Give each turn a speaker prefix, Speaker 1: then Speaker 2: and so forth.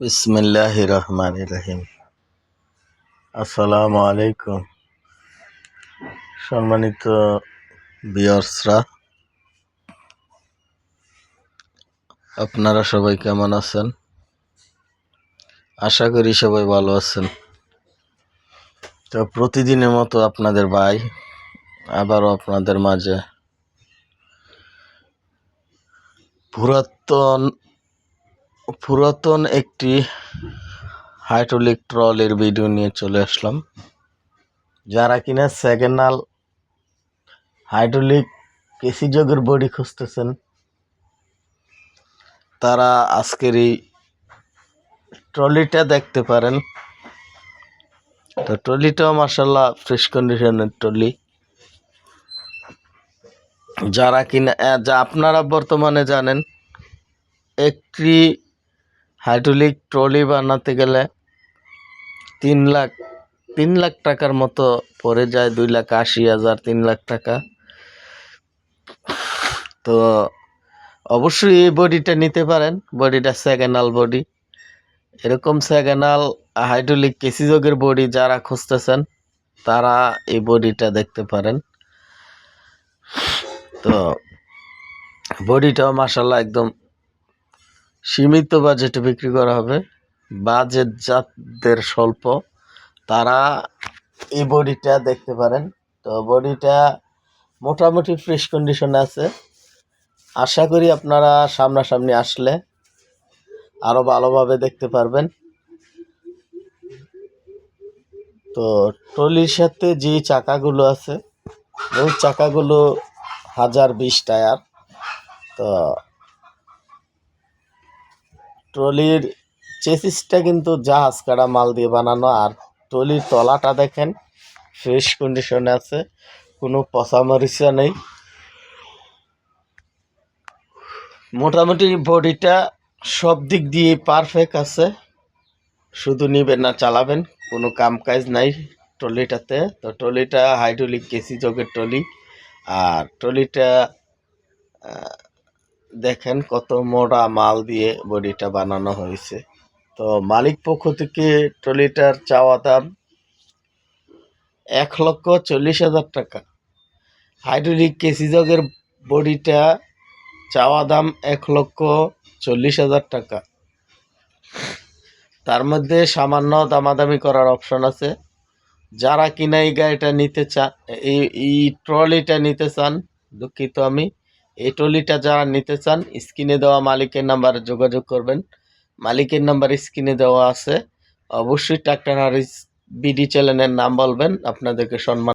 Speaker 1: বিসমিল্লাহ রহমান রহিম আসসালামু আলাইকুম সম্মানিত বিয়র্সরা আপনারা সবাই কেমন আছেন? আশা করি সবাই ভালো আছেন। তো প্রতিদিনের মতো আপনাদের ভাই, আবারও আপনাদের মাঝে পুরাতন পুরাতন একটি হাইড্রোলিক ট্রলের ভিডিও নিয়ে চলে আসলাম। যারা কিনা সেকেন্ড হাল হাইড্রোলিক কেসি যোগের বডি খুঁজতেছেন, তারা আজকের এই ট্রলিটা দেখতে পারেন। তো ট্রলিটাও মার্শাল্লাহ ফ্রেশ কন্ডিশনের ট্রলি যারা কিনা যা আপনারা বর্তমানে জানেন, একটি হাইড্রোলিক ট্রলি বানাতে গেলে তিন লাখ তিন লাখ টাকার মতো পড়ে যায়, দুই লাখ আশি হাজার, তিন লাখ টাকা। তো অবশ্যই এই বডিটা নিতে পারেন, বডিটা সেকেন্ডাল বডি। এরকম সেকেন্ডাল হাইড্রোলিক কেসিযোগের বডি যারা খুঁজতেছেন, তারা এই বডিটা দেখতে পারেন। তো বডিটাও মাসাল্লাহ একদম সীমিত বাজেটে বিক্রি করা হবে। বাজেট যাদের স্বল্প, তারা এই বডিটা দেখতে পারেন। তো বডিটা মোটামুটি ফ্রেশ কন্ডিশনে আছে। আশা করি আপনারা সামনাসামনি আসলে আরও ভালোভাবে দেখতে পারবেন। তো ট্রলির সাথে যে চাকাগুলো আছে, ওই চাকাগুলো হাজার বিশ টায়ার। তো ট্রলির চেসিসটা কিন্তু জাহাজ কাটা মাল দিয়ে বানানো, আর ট্রলির তলাটা দেখেন ফ্রেশ কন্ডিশনে আছে, কোনো পচা মরিচা নেই। মোটামুটি বডিটা সব দিক দিয়ে পারফেক্ট আছে, শুধু নিবেন না চালাবেন, কোনো কাম কাজ নাই ট্রলিটাতে। তো ট্রলিটা হাইড্রোলিক কেসি যোগের ট্রলি, আর ট্রলিটা দেখেন কত মোটা মাল দিয়ে বডিটা বানানো হয়েছে। তো মালিক পক্ষ থেকে ট্রলিটার চাওয়া দাম এক লক্ষ চল্লিশ হাজার টাকা। হাইড্রোলিক কেসি জগের বডিটা চাওয়া দাম এক লক্ষ চল্লিশ হাজার টাকা। তার মধ্যে সামান্য দামাদামি করার অপশন আছে। যারা কিনা এই গাড়িটা নিতে চান এই ট্রলিটা নিতে চান, দুঃখিত আমি। এই ট্রলিটা যারা নিতে চান, স্ক্রিনে দেওয়া মালিকের নাম্বারে যোগাযোগ করবেন। মালিকের নাম্বার স্ক্রিনে দেওয়া আছে। অবশ্যই ট্রাক্টর বিডি চ্যানেলের নাম বলবেন, আপনাদেরকে সম্মান